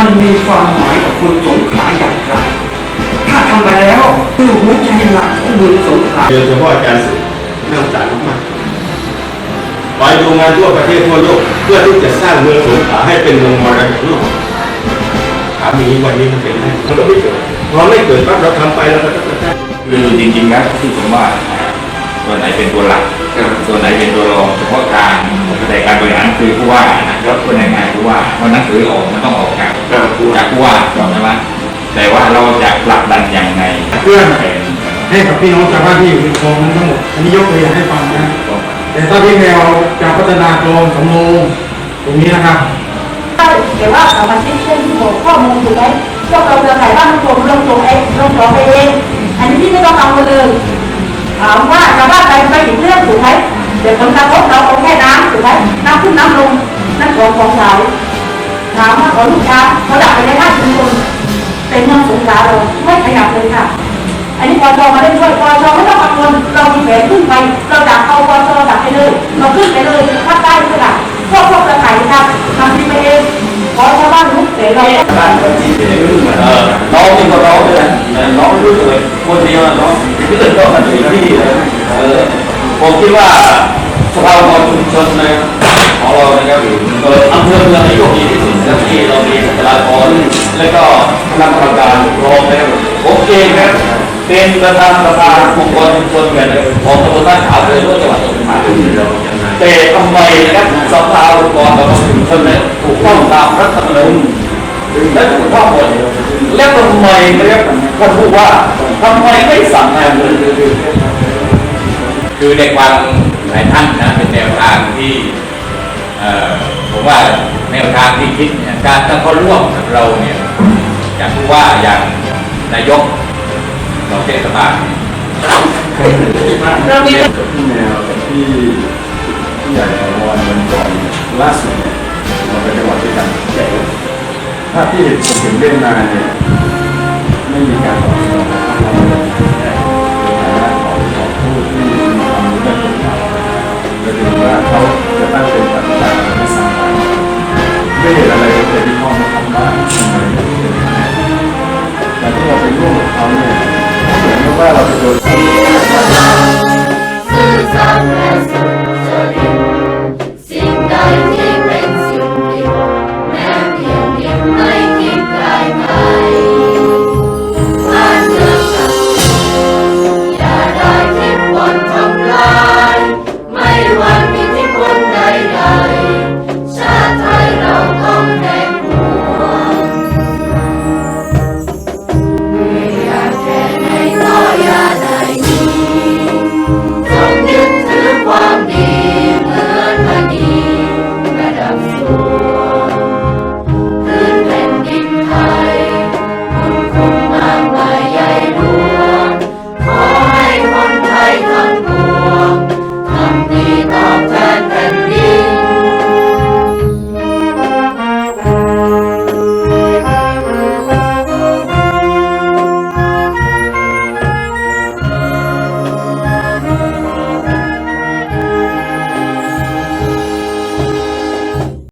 มันมีความหมายกับคนสงขลาอย่างไร ถ้าทำไปแล้วคือหัวใจหลักของเมืองสงขลาโดยเฉพาะอาจารย์สุดน่าสงสารมากๆไปดูงานทั่วประเทศทั่วโลกเพื่อที่จะสร้างเมืองสงขลาให้เป็นเมืองมรดกโลกถามอย่างนี้วันนี้มันเป็นไงมันก็ไม่เกิดพอไม่เกิดปั๊บเราทำไปแล้วเราก็ได้คือจริงๆแล้วที่ผมว่าตัวไหนเป็นตัวหลักตัวไหนเป็นตัวรองเฉพาะการแต่การบริหารคือผู้ว่านายกคนง่ายๆ ผู้ว่าเพราะหนังสือออกมันต้องออกจากจากผู้ว่าใช่ไหมแต่ว่าเราจะผลักดันยังไงเพื่อเป็นให้กับพี่น้องชาวบ้านที่อยู่ในคลองนั้นทั้งหมดอันนี้ยกตัวอย่างให้ฟังนะแต่ถ้าพี่แมวจะพัฒนาคลองสำโรงตรงนี้นะครับแต่ว่าสมาชิกเช่นที่บอกข้อมูลถูกไหมพวกเราจะถ่ายบ้านทุกคนลงส่งเองลงสองไปเองอันนี้ที่ไม่ต้องกังวลเลยถามว่าชาวบ้านไปไปถึงเรื่องถูกไหมเดี๋ยวผลกระทบเราเอาแค่น้ำถูกไหมน้ำขึ้นน้ำลงนั่น ของของเราถามว่าขอลูกค้าเขาดับไปในห้าชุมชนเป็นเมืองสงขลาเราไม่ขยับเลยค่ะ อันนี้ปชมาได้ช่วยปชไม่ต้องกังวลเรามีแผนขึ้นไป เราดักเอาปชดักไปเลย เราขึ้นไปเลยภาคใต้ขนาดพวกพวกกระไข่ครับทำดีไปเองขอชาวบ้านรู้แต่เราบ้านคนที่เป็นรุ่นเออน้องนี่ก็ร้องเลยนะน้องรู้เลยคนเดียวน้องเพื่อนก็มันที่ที่เออผมคิดว่าสภาองค์ชุมชนใน เป็นประธานสภาองค์กรชุมชนกันของตำบลบ้านขาวเลยจังหวัดสงขลาแต่ทำไมนะครับสภาองค์กรของชุมชนเนี่ยถูกต้องตามรัฐธรรมนูญและถูกต้องหมดและทำไมนะครับท่านผู้ว่าทำไมไม่สั่งงานเลยคือในความหลายท่านนะเป็นแนวทางที่ผมว่าแนวทางที่คิดเนี่ยการต้องเข้าร่วมกับเราเนี่ยอย่างผู้ว่าอย่างนายก เราเทศบาลเนี่ยเรามีกับพี่แมวกับพี่พี่ใหญ่อวรวันก่อนล่าสุดเนี่ยเราไปจังหวัดด้วยกันใหญ่ถ้าที่เห็นผมเห็นเล่นมาเนี่ยไม่มีการตอบสนอง maravilhoso.